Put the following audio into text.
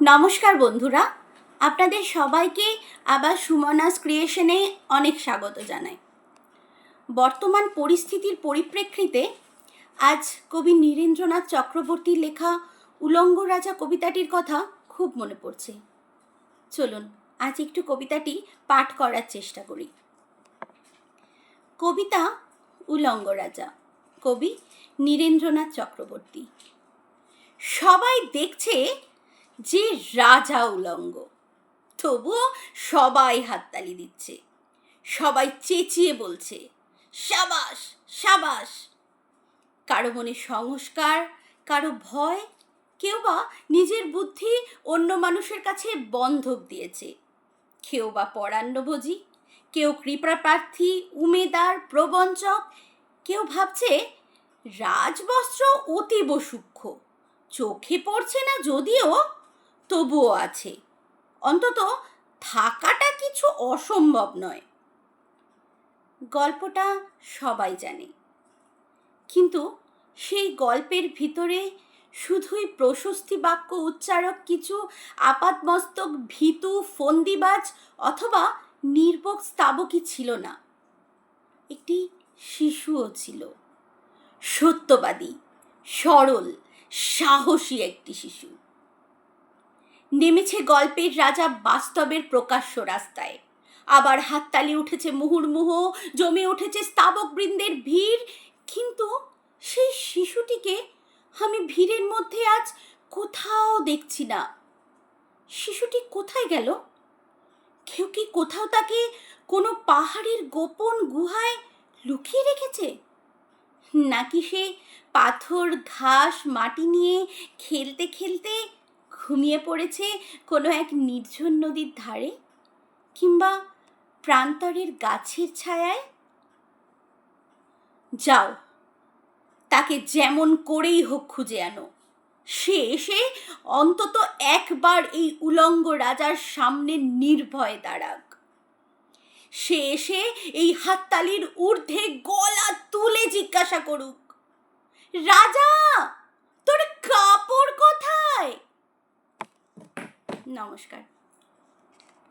নমস্কার বন্ধুরা, আপনাদের সবাইকে আবার সুমনাস ক্রিয়েশনে অনেক স্বাগত জানাই। বর্তমান পরিস্থিতির পরিপ্রেক্ষিতে আজ কবি নীরেন্দ্রনাথ চক্রবর্তীর লেখা উলঙ্গ রাজা কবিতাটির কথা খুব মনে পড়ছে। চলুন, আজ একটু কবিতাটি পাঠ করার চেষ্টা করি। কবিতা উলঙ্গ রাজা, কবি নীরেন্দ্রনাথ চক্রবর্তী। সবাই দেখছে যে রাজা উলঙ্গ। তবুও সবাই হাততালি দিচ্ছে। সবাই চেঁচিয়ে বলছে, সাবাস সাবাস। কারও মনে সংস্কার, কারও ভয়, কেউ বা নিজের বুদ্ধি অন্য মানুষের কাছে বন্ধক দিয়েছে। কেউ বা পরান্নভোজী, কেউ কৃপাপ্রার্থী উমেদার, প্রবঞ্চক, কেউ ভাবছে, রাজবস্ত্র অতীব সূক্ষ্ম, চোখে পড়ছে না যদিও তবুও আছে। অন্তত থাকাটা কিছু অসম্ভব নয়। গল্পটা সবাই জানে। কিন্তু সেই গল্পের ভিতরে শুধুই প্রশস্তি বাক্য উচ্চারক কিছু আপাতমস্তক ভীতু ফন্দিবাজ অথবা নির্বক স্তাবকই ছিল না। একটি শিশুও ছিল। সত্যবাদী, সরল, সাহসী একটি শিশু। নেমেছে গল্পের রাজা বাস্তবের প্রকাশ্য রাস্তায়। আবার হাততালি উঠেছে মুহুর্মুহ, জমে উঠেছে স্তাবক বৃন্দের ভিড়। কিন্তু সেই শিশুটিকে আমি ভিড়ের মধ্যে আজ কোথাও দেখছি না। শিশুটি কোথায় গেল? কেউ কি কোথাও তাকে কোনো পাহাড়ের গোপন গুহায় লুকিয়ে রেখেছে? নাকি সে পাথর, ঘাস, মাটি নিয়ে খেলতে খেলতে ঘুমিয়ে পড়েছে কোনো এক নির্জন নদীর ধারে কিংবা প্রান্তরের গাছের ছায়ায়? যাও, তাকে যেমন করেই হোক খুঁজে আনো। সে এসে অন্তত একবার এই উলঙ্গ রাজার সামনে নির্ভয়ে দাঁড়াক। সে এসে এই হাততালির ঊর্ধ্বে গলা তুলে জিজ্ঞাসা করুক, রাজা, তোর কাপড় কোথায় নমস্কার।